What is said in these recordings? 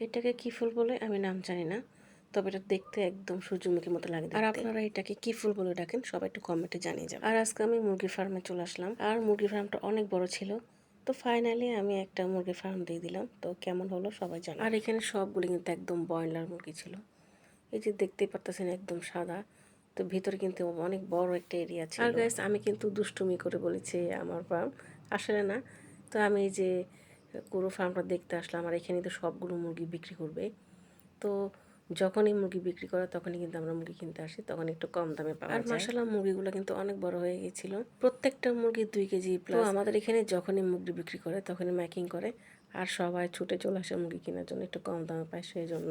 এটাকে কি ফুল বলে আমি নাম জানি না তবে এটা দেখতে একদম সূর্যমুখীর মতো লাগে আর আপনারা এটাকে কি ফুল বলে ডাকেন সবাই একটু কমেন্টে জানিয়ে যাবেন। আর আজকে আমি মুরগির ফার্মে চলে আসলাম আর মুরগির ফার্মটা অনেক বড় ছিল তো ফাইনালি আমি একটা মুরগির ফার্ম দিয়ে দিলাম তো কেমন হলো সবাই জানে আর এখানে সবগুলি কিন্তু একদম ব্রয়লার মুরগি ছিল এই যে দেখতেই পারতেছেন একদম সাদা তো ভিতরে কিন্তু অনেক বড় একটা এরিয়া ছিল। আর গাইস আমি কিন্তু দুষ্টুমি করে বলেছি আমার ফার্ম আসলে না তো আমি এই যে পুরো ফার্মটা দেখতে আসলাম আর এখানে তো সবগুলো মুরগি বিক্রি করবে। তো যখনই মুরগি বিক্রি করে তখনই কিন্তু আমরা মুরগি কিনতে আসি তখন একটু কম দামে পাওয়া আর মাসাল্লাহ মুরগিগুলো কিন্তু অনেক বড় হয়ে গিয়েছিল প্রত্যেকটা মুরগি দুই কেজি প্লাস আমাদের এখানে যখনই মুরগি বিক্রি করে তখনই ম্যাকিং করে আর সবাই ছুটে চলে আসে মুরগি কেনার জন্য একটু কম দামে পায় সেই জন্য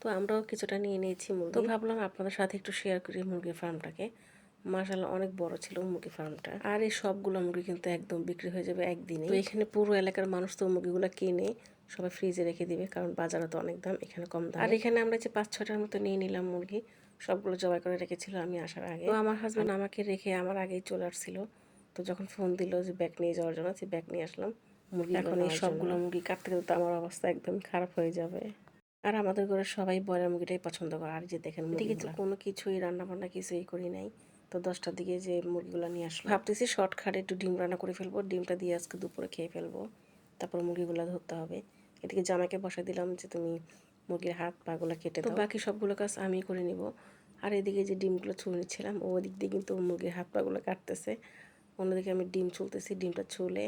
তো আমরাও কিছুটা নিয়ে নিয়েছি মুরগি। তো ভাবলাম আপনাদের সাথে একটু শেয়ার করি মুরগির ফার্মটাকে। মাসাল্লাহ অনেক বড় ছিল মুরগি ফার্মটা। আর এই সবগুলো মুরগি কিন্তু একদম বিক্রি হয়ে যাবে একদিনে তো এখানে পুরো এলাকার মানুষ তো মুরগিগুলো কিনে সবাই ফ্রিজে রেখে দিবে কারণ বাজারে তো অনেক দাম এখানে কম দাম। আর এখানে আমরা যে পাঁচ ছটার মতো নিয়ে নিলাম মুরগি সবগুলো জবাই করে রেখেছিল আমি আসার আগে। তো আমার হাজব্যান্ড আমাকে রেখে আমার আগেই চলে আসছিল। তো যখন ফোন দিল যে ব্যাগ নিয়ে যাওয়ার জন্য সে ব্যাগ নিয়ে আসলাম। মুরগি এখন এই সবগুলো মুরগি কাটতে কাটতে আমার অবস্থা একদম খারাপ হয়ে যাবে। আর আমাদের ঘরে সবাই বয়লার মুরগিটাই পছন্দ করে। আর যে দেখেন তো কোনো কিছুই রান্না বান্না কিছুই করি নাই। তো দশটার দিকে যে মুরগিগুলো নিয়ে আসলো ভাবতেছি শর্ট শর্টকাটে একটু ডিম রান্না করে ফেলব ডিমটা দিয়ে আজকে দুপুরে খেয়ে ফেলব তারপর মুরগিগুলো ধরতে হবে। এদিকে জামাইকে বসাই দিলাম যে তুমি মুরগির হাত পাগুলো কেটে তো বাকি সবগুলো কাজ আমি করে নিব। আর এদিকে যে ডিমগুলো ছুলে নিচ্ছিলাম ও দিক দিয়ে কিন্তু মুরগির হাত পাগুলো কাটতেছে। অন্যদিকে আমি ডিম ছুলতেছি ডিমটা ছুলে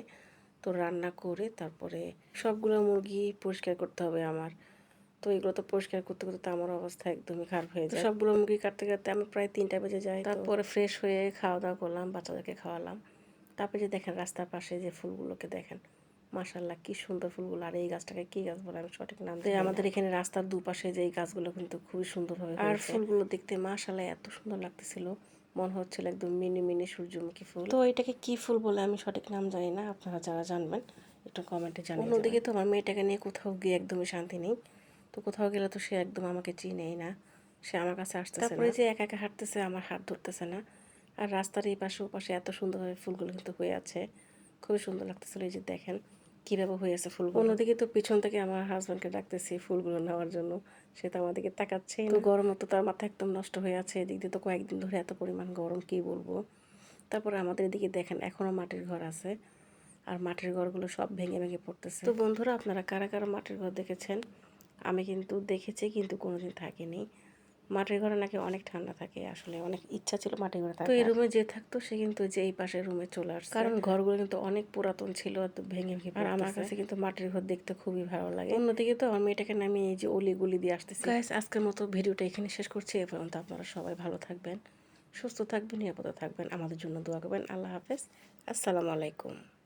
তো রান্না করে তারপরে সবগুলো মুরগি পরিষ্কার করতে হবে আমার। তো এগুলো তো পরিষ্কার করতে করতে আমার অবস্থা একদমই খারাপ হয়ে যায়। সবগুলো মুরগি কাটতে কাটতে আমি প্রায় তিনটা বেজে যাই তারপরে ফ্রেশ হয়ে খাওয়া দাওয়া করলাম বাচ্চাদেরকে খাওয়ালাম। তারপরে যে দেখেন রাস্তার পাশে যে ফুলগুলোকে দেখেন মাশাল্লাহ কি সুন্দর ফুলগুলো। আর এই গাছটাকে কি গাছ বলে আমি সঠিক নাম দিই আমাদের এখানে রাস্তার দুপাশে যে এই গাছগুলো কিন্তু খুবই সুন্দর হবে আর ফুলগুলো দেখতে মাশাল্লাহ এত সুন্দর লাগতেছিল। মনে হচ্ছিল একদম মিনি মিনি সূর্যমুখী ফুল। তো এটাকে কি ফুল বলে আমি সঠিক নাম জানি না আপনারা যারা জানবেন একটু কমেন্টে জানান অন্যদিকে তো আমার মেয়েটাকে নিয়ে কোথাও গিয়ে একদমই শান্তি নেই। তো কোথাও গেলে তো সে একদম আমাকে চিনেই না। সে আমার কাছে আসতেছে তারপরে যে একা একা হাঁটতেছে আমার হাত ধরতেছে না। আর রাস্তার এই পাশে ও পাশে এত সুন্দরভাবে ফুলগুলো কিন্তু হয়ে আছে। খুবই সুন্দর লাগতেছিল এই যে দেখেন কীভাবে হয়ে আছে ফুলগুলো। অন্যদিকে তো পিছন থেকে আমার হাজব্যান্ডকে ডাকতেছি ফুলগুলো নেওয়ার জন্য। সে তো আমাদেরকে তাকাচ্ছে তো গরম তো তার মাথা একদম নষ্ট হয়ে আছে। এদিক দিয়ে তো কয়েকদিন ধরে এত পরিমাণ গরম কি বলব? তারপরে আমাদের এদিকে দেখেন এখনও মাটির ঘর আছে। আর মাটির ঘরগুলো সব ভেঙে ভেঙে পড়তেছে। তো বন্ধুরা আপনারা কারা কারা মাটির ঘর দেখেছেন? আমি কিন্তু দেখেছি কিন্তু কোনোদিন থাকিনি। মাটির ঘরে নাকি অনেক ঠান্ডা থাকে আসলে অনেক ইচ্ছা ছিল মাটির ঘরে তো এই রুমে যে থাকতো সে কিন্তু যে এই পাশের রুমে চলে আসছে। কারণ ঘরগুলো কিন্তু অনেক পুরাতন ছিল ভেঙে ভেঙে আর আমার কাছে কিন্তু মাটির ঘর দেখতে খুবই ভালো লাগে। অন্যদিকে তো আমার মেয়েটাকে নামিয়ে এই যে অলি গুলি দিয়ে আসতেছি। আজকের মতো ভিডিওটা এখানে শেষ করছি। এ পর্যন্ত আপনারা সবাই ভালো থাকবেন সুস্থ থাকবেন নিরাপদে থাকবেন। আমাদের জন্য দোয়া করবেন। আল্লাহ হাফেজ। আসসালামু আলাইকুম।